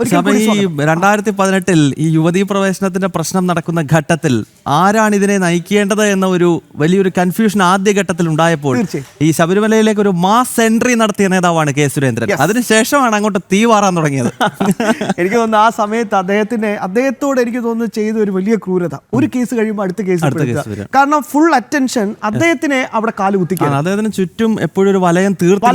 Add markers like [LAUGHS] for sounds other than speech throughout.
ഈ. രണ്ടായിരത്തി പതിനെട്ടിൽ ഈ യുവതീ പ്രവേശനത്തിന്റെ പ്രശ്നം നടക്കുന്ന ഘട്ടത്തിൽ ആരാണ് ഇതിനെ നയിക്കേണ്ടത് എന്ന ഒരു വലിയൊരു കൺഫ്യൂഷൻ ആദ്യ ഘട്ടത്തിൽ ഉണ്ടായപ്പോൾ ഈ ശബരിമലയിലേക്ക് ഒരു മാസ് എൻട്രി നടത്തിയ നേതാവാണ് കെ സുരേന്ദ്രൻ. അതിനുശേഷമാണ് അങ്ങോട്ട് തീ വാറാൻ തുടങ്ങിയത്. [LAUGHS] എനിക്ക് തോന്നുന്നു ആ സമയത്ത് അദ്ദേഹത്തിന് അദ്ദേഹത്തോട് എനിക്ക് തോന്നുന്നു ചെയ്ത ഒരു വലിയ ക്രൂരത. ഒരു കേസ് കഴിയുമ്പോൾ അടുത്ത കേസ്. കാരണം ഫുൾ അറ്റൻഷൻ അദ്ദേഹത്തിനെ അവിടെ കാൽ കുത്തിക്കുക. ആണ്, അദ്ദേഹത്തിന് ചുറ്റും എപ്പോഴും ഒരു വലയം തീർക്കും.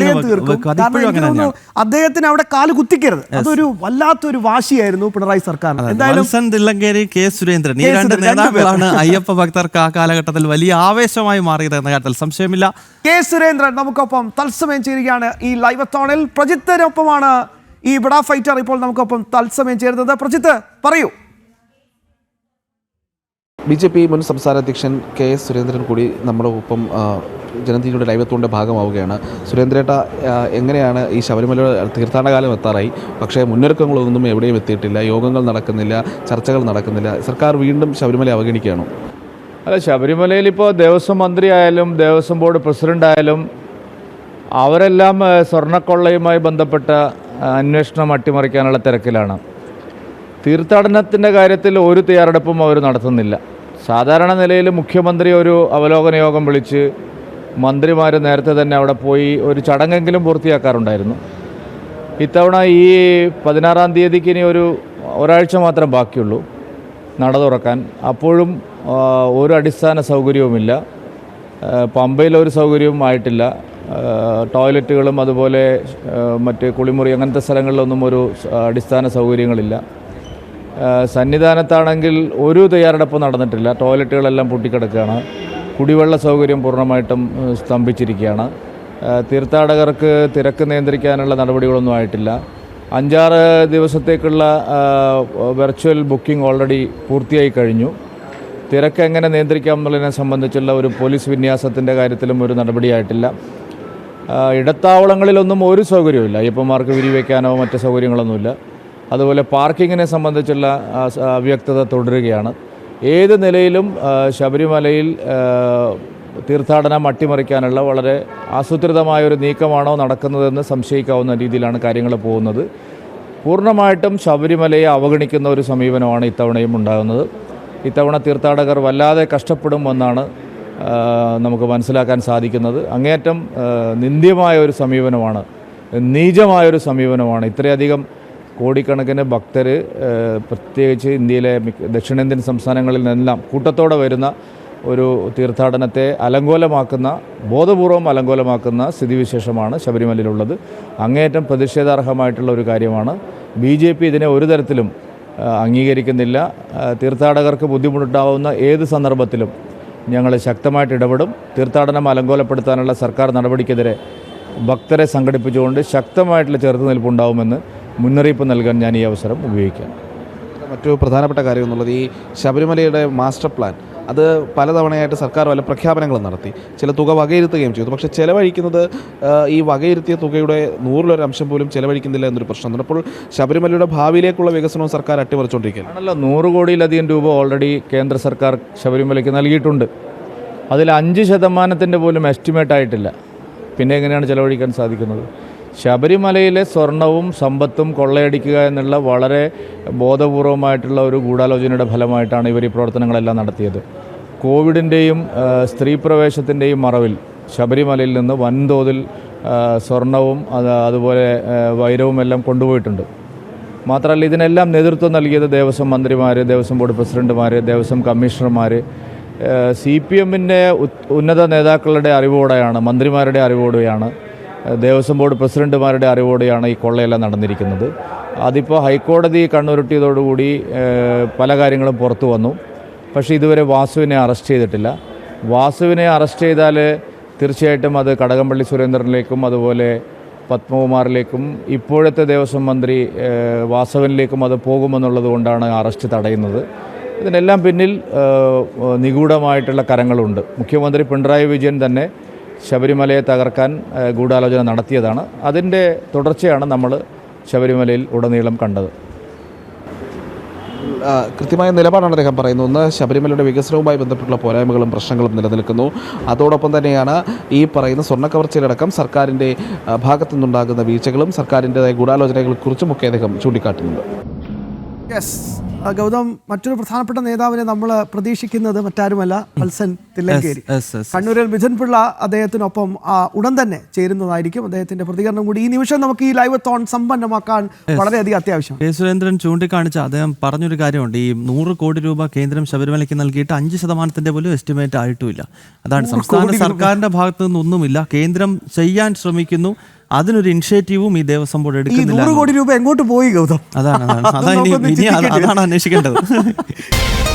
കാരണം അദ്ദേഹത്തിന് അവിടെ കാൽ കുത്തിക്കരുത്. അതൊരു വല്ലാത്തൊരു വാശിയായിരുന്നു പിണറായി സർക്കാർ എന്തായാലും വത്സൻ തില്ലങ്കേരി കെ സുരേന്ദ്രൻ ഈ കെ രണ്ട് സുരേന്ദ്രൻ, നേതാക്കളാണ് അയ്യപ്പ ഭക്തർക്ക് ആ കാലഘട്ടത്തിൽ വലിയ ആവേശമായി മാറിയത് എന്ന കാര്യത്തിൽ സംശയമില്ല. കെ സുരേന്ദ്രൻ നമുക്കൊപ്പം തത്സമയം ചേരുകയാണ് ഈ ലൈവ് തോണിൽ പ്രജിത്തിനൊപ്പമാണ് ഈ ബിഡാ ഫൈറ്റർ ഇപ്പോൾ നമുക്കൊപ്പം തത്സമയം ചേരുന്നത്. പ്രജിത്ത് പറയൂ. ബി ജെ പി മുൻ സംസ്ഥാന അധ്യക്ഷൻ കെ എസ് സുരേന്ദ്രൻ കൂടി നമ്മുടെ ഒപ്പം ജനതയുടെ ലൈവത്തോടെ ഭാഗമാവുകയാണ്. സുരേന്ദ്രേട്ട എങ്ങനെയാണ് ഈ ശബരിമല തീർത്ഥാടനകാലം എത്താറായി? പക്ഷേ മുന്നൊരുക്കങ്ങളൊന്നും എവിടെയും എത്തിയിട്ടില്ല. യോഗങ്ങൾ നടക്കുന്നില്ല ചർച്ചകൾ നടക്കുന്നില്ല. സർക്കാർ വീണ്ടും ശബരിമല അവഗണിക്കുകയാണോ? അല്ല ശബരിമലയിൽ ഇപ്പോൾ ദേവസ്വം മന്ത്രി ആയാലും ദേവസ്വം ബോർഡ് പ്രസിഡന്റ് ആയാലും അവരെല്ലാം സ്വർണക്കൊള്ളയുമായി ബന്ധപ്പെട്ട അന്വേഷണം അട്ടിമറിക്കാനുള്ള തിരക്കിലാണ്. തീർത്ഥാടനത്തിന്റെ കാര്യത്തിൽ ഒരു തയ്യാറെടുപ്പും അവർ നടത്തുന്നില്ല. സാധാരണ നിലയിൽ മുഖ്യമന്ത്രി ഒരു അവലോകന യോഗം വിളിച്ച് മന്ത്രിമാർ നേരത്തെ തന്നെ അവിടെ പോയി ഒരു ചടങ്ങെങ്കിലും പൂർത്തിയാക്കാറുണ്ടായിരുന്നു. ഇത്തവണ ഈ പതിനാറാം തീയതിക്ക് ഇനി ഒരു ഒരാഴ്ച മാത്രം ബാക്കിയുള്ളൂ നട തുറക്കാൻ. അപ്പോഴും ഒരു അടിസ്ഥാന സൗകര്യവുമില്ല. പമ്പയിലൊരു സൗകര്യവും ആയിട്ടില്ല. ടോയ്ലറ്റുകളും അതുപോലെ മറ്റ് കുളിമുറി അങ്ങനത്തെ സ്ഥലങ്ങളിലൊന്നും ഒരു അടിസ്ഥാന സൗകര്യങ്ങളില്ല. സന്നിധാനത്താണെങ്കിൽ ഒരു തയ്യാറെടുപ്പ് നടന്നിട്ടില്ല. ടോയ്ലറ്റുകളെല്ലാം പൊട്ടിക്കിടക്കുകയാണ്. കുടിവെള്ള സൗകര്യം പൂർണമായിട്ടും സ്തംഭിച്ചിരിക്കുകയാണ്. തീർത്ഥാടകർക്ക് തിരക്ക് നിയന്ത്രിക്കാനുള്ള നടപടികളൊന്നും ആയിട്ടില്ല. അഞ്ചാറ് ദിവസത്തേക്കുള്ള വെർച്വൽ ബുക്കിംഗ് ഓൾറെഡി പൂർത്തിയായി കഴിഞ്ഞു. തിരക്ക് എങ്ങനെ നിയന്ത്രിക്കാം എന്നുള്ളതിനെ സംബന്ധിച്ചുള്ള ഒരു പോലീസ് വിന്യാസത്തിന്റെ കാര്യത്തിലും ഒരു നടപടിയായിട്ടില്ല ഇടത്താവളങ്ങളിലൊന്നും ഒരു സൗകര്യവുമില്ല. അയ്യപ്പന്മാർക്ക് വിരിവെക്കാനോ മറ്റ് സൗകര്യങ്ങളൊന്നുമില്ല. അതുപോലെ പാർക്കിങ്ങിനെ സംബന്ധിച്ചുള്ള അവ്യക്തത തുടരുകയാണ്. ഏത് നിലയിലും ശബരിമലയിൽ തീർത്ഥാടനം അട്ടിമറിക്കാനുള്ള വളരെ ആസൂത്രിതമായ ഒരു നീക്കമാണോ നടക്കുന്നതെന്ന് സംശയിക്കാവുന്ന രീതിയിലാണ് കാര്യങ്ങൾ പോകുന്നത്. പൂർണമായിട്ടും ശബരിമലയെ അവഗണിക്കുന്ന ഒരു സമീപനമാണ് ഇത്തവണയും ഉണ്ടാകുന്നത്. ഇത്തവണ തീർത്ഥാടകർ വല്ലാതെ കഷ്ടപ്പെടുമെന്നാണ് നമുക്ക് മനസ്സിലാക്കാൻ സാധിക്കുന്നത്. അങ്ങേയറ്റം ആ, നിന്ദ്യമായ ഒരു സമീപനമാണ് നീചമായൊരു സമീപനമാണ്. ഇത്രയധികം കോടിക്കണക്കിന് ഭക്തർ പ്രത്യേകിച്ച് ഇന്ത്യയിലെ ദക്ഷിണേന്ത്യൻ സംസ്ഥാനങ്ങളിൽ നിന്നെല്ലാം കൂട്ടത്തോടെ വരുന്ന ഒരു തീർത്ഥാടനത്തെ അലങ്കോലമാക്കുന്ന ബോധപൂർവം അലങ്കോലമാക്കുന്ന സ്ഥിതിവിശേഷമാണ് ശബരിമലയിലുള്ളത്. അങ്ങേയറ്റം പ്രതിഷേധാർഹമായിട്ടുള്ള ഒരു കാര്യമാണ്. ബി ജെ പി ഇതിനെ ഒരു തരത്തിലും അംഗീകരിക്കുന്നില്ല. തീർത്ഥാടകർക്ക് ബുദ്ധിമുട്ടുണ്ടാവുന്ന ഏത് സന്ദർഭത്തിലും ഞങ്ങൾ ശക്തമായിട്ട് ഇടപെടും. തീർത്ഥാടനം അലങ്കോലപ്പെടുത്താനുള്ള സർക്കാർ നടപടിക്കെതിരെ ഭക്തരെ സംഘടിപ്പിച്ചുകൊണ്ട് ശക്തമായിട്ടുള്ള ചെറുത്തുനിൽപ്പുണ്ടാവുമെന്ന് മുന്നറിയിപ്പ് നൽകാൻ ഞാൻ ഈ അവസരം ഉപയോഗിക്കാം. മറ്റു പ്രധാനപ്പെട്ട കാര്യം എന്നുള്ളത് ഈ ശബരിമലയുടെ മാസ്റ്റർ പ്ലാൻ അത് പലതവണയായിട്ട് സർക്കാർ പല പ്രഖ്യാപനങ്ങളും നടത്തി. ചില തുക വകയിരുത്തുകയും ചെയ്തു. പക്ഷേ ചിലവഴിക്കുന്നത് ഈ വകയിരുത്തിയ തുകയുടെ നൂറിലൊരു അംശം പോലും ചിലവഴിക്കുന്നില്ല എന്നൊരു പ്രശ്നമുണ്ട്. അപ്പോൾ ശബരിമലയുടെ ഭാവിയിലേക്കുള്ള വികസനവും സർക്കാർ അട്ടിമറിച്ചുകൊണ്ടിരിക്കുകയാണ് ആണല്ലോ നൂറ് കോടിയിലധികം രൂപ ഓൾറെഡി കേന്ദ്ര സർക്കാർ ശബരിമലയ്ക്ക് നൽകിയിട്ടുണ്ട്. അതിൽ അഞ്ച് ശതമാനത്തിന്റെ പോലും എസ്റ്റിമേറ്റ് ആയിട്ടില്ല. പിന്നെ എങ്ങനെയാണ് ചിലവഴിക്കാൻ സാധിക്കുന്നത്? ശബരിമലയിലെ സ്വർണവും സമ്പത്തും കൊള്ളയടിക്കുക എന്നുള്ള വളരെ ബോധപൂർവമായിട്ടുള്ള ഒരു ഗൂഢാലോചനയുടെ ഫലമായിട്ടാണ് ഇവർ ഈ പ്രവർത്തനങ്ങളെല്ലാം നടത്തിയത്. കോവിഡിന്റെയും സ്ത്രീ പ്രവേശത്തിന്റെയും മറവിൽ ശബരിമലയിൽ നിന്ന് വൻതോതിൽ സ്വർണവും അത് അതുപോലെ വൈരവും എല്ലാം കൊണ്ടുപോയിട്ടുണ്ട്. മാത്രമല്ല ഇതിനെല്ലാം നേതൃത്വം നൽകിയത് ദേവസ്വം മന്ത്രിമാർ ദേവസ്വം ബോർഡ് പ്രസിഡന്റുമാർ ദേവസ്വം കമ്മീഷണർമാർ സി പി എമ്മിന്റെ ഉന്നത നേതാക്കളുടെ അറിവോടെയാണ് മന്ത്രിമാരുടെ അറിവോടെയാണ് ദേവസ്വം ബോർഡ് പ്രസിഡന്റുമാരുടെ അറിവോടെയാണ് ഈ കൊള്ളയെല്ലാം നടന്നിരിക്കുന്നത്. അതിപ്പോൾ ഹൈക്കോടതി കണ്ണുരുട്ടിയതോടുകൂടി പല കാര്യങ്ങളും പുറത്തു വന്നു. പക്ഷേ ഇതുവരെ വാസുവിനെ അറസ്റ്റ് ചെയ്തിട്ടില്ല. വാസുവിനെ അറസ്റ്റ് ചെയ്താൽ തീർച്ചയായിട്ടും അത് കടകംപള്ളി സുരേന്ദ്രനിലേക്കും അതുപോലെ പത്മകുമാറിലേക്കും ഇപ്പോഴത്തെ ദേവസ്വം മന്ത്രി വാസവനിലേക്കും അത് പോകുമെന്നുള്ളത് കൊണ്ടാണ് അറസ്റ്റ് തടയുന്നത്. ഇതിനെല്ലാം പിന്നിൽ നിഗൂഢമായിട്ടുള്ള കരങ്ങളുണ്ട്. മുഖ്യമന്ത്രി പിണറായി വിജയൻ തന്നെ ശബരിമലയെ തകർക്കാൻ ഗൂഢാലോചന നടത്തിയതാണ്. അതിന്റെ തുടർച്ചയാണ് നമ്മൾ ശബരിമലയിൽ ഉടനീളം കണ്ടത്. കൃത്യമായ നിലപാടാണ് അദ്ദേഹം പറയുന്നത്. ഒന്ന് ശബരിമലയുടെ വികസനവുമായി ബന്ധപ്പെട്ടുള്ള പോരായ്മകളും പ്രശ്നങ്ങളും നിലനിൽക്കുന്നു. അതോടൊപ്പം തന്നെയാണ് ഈ പറയുന്ന സ്വർണക്കവർച്ചയിലടക്കം സർക്കാരിന്റെ ഭാഗത്തു നിന്നുണ്ടാകുന്ന വീഴ്ചകളും സർക്കാരിന്റെതായ ഗൂഢാലോചനകളെക്കുറിച്ചുമൊക്കെ അദ്ദേഹം ചൂണ്ടിക്കാട്ടുന്നുണ്ട്. യെസ് ഗൗതം മറ്റൊരു പ്രധാനപ്പെട്ട നേതാവിനെ നമ്മൾ പ്രതീക്ഷിക്കുന്നത് മറ്റാരുമല്ല മത്സൻ തില്ലങ്കേരി. കണ്ണൂരിൽ മിഥുൻ പിള്ള അദ്ദേഹത്തിനൊപ്പം ഉടൻ തന്നെ ചേരുന്നതായിരിക്കും അദ്ദേഹത്തിന്റെ പ്രതികരണം കൂടി. ഈ നിമിഷം നമുക്ക് ഈ ലൈവ് തോൺ സമ്പന്നമാക്കാൻ വളരെയധികം അത്യാവശ്യം. കെ സുരേന്ദ്രൻ ചൂണ്ടിക്കാണിച്ച അദ്ദേഹം പറഞ്ഞൊരു കാര്യമുണ്ട്. ഈ നൂറ് കോടി രൂപ കേന്ദ്രം ശബരിമലയ്ക്ക് നൽകിയിട്ട് അഞ്ച് ശതമാനത്തിന്റെ പോലും എസ്റ്റിമേറ്റ് ആയിട്ടുമില്ല. അതാണ് സംസ്ഥാന സർക്കാരിന്റെ ഭാഗത്തു നിന്നൊന്നുമില്ല കേന്ദ്രം ചെയ്യാൻ ശ്രമിക്കുന്നു. അതിനൊരു ഇനിഷ്യേറ്റീവും ഈ ദേവസ്വം ബോർഡ് എടുക്കുന്നില്ല കോടി രൂപ എങ്ങോട്ട് പോയി ഗൗതം? അതാണ് അതാണ്. അതാണ് ഇനി. അതാണ് അന്വേഷിക്കേണ്ടത്. [LAUGHS]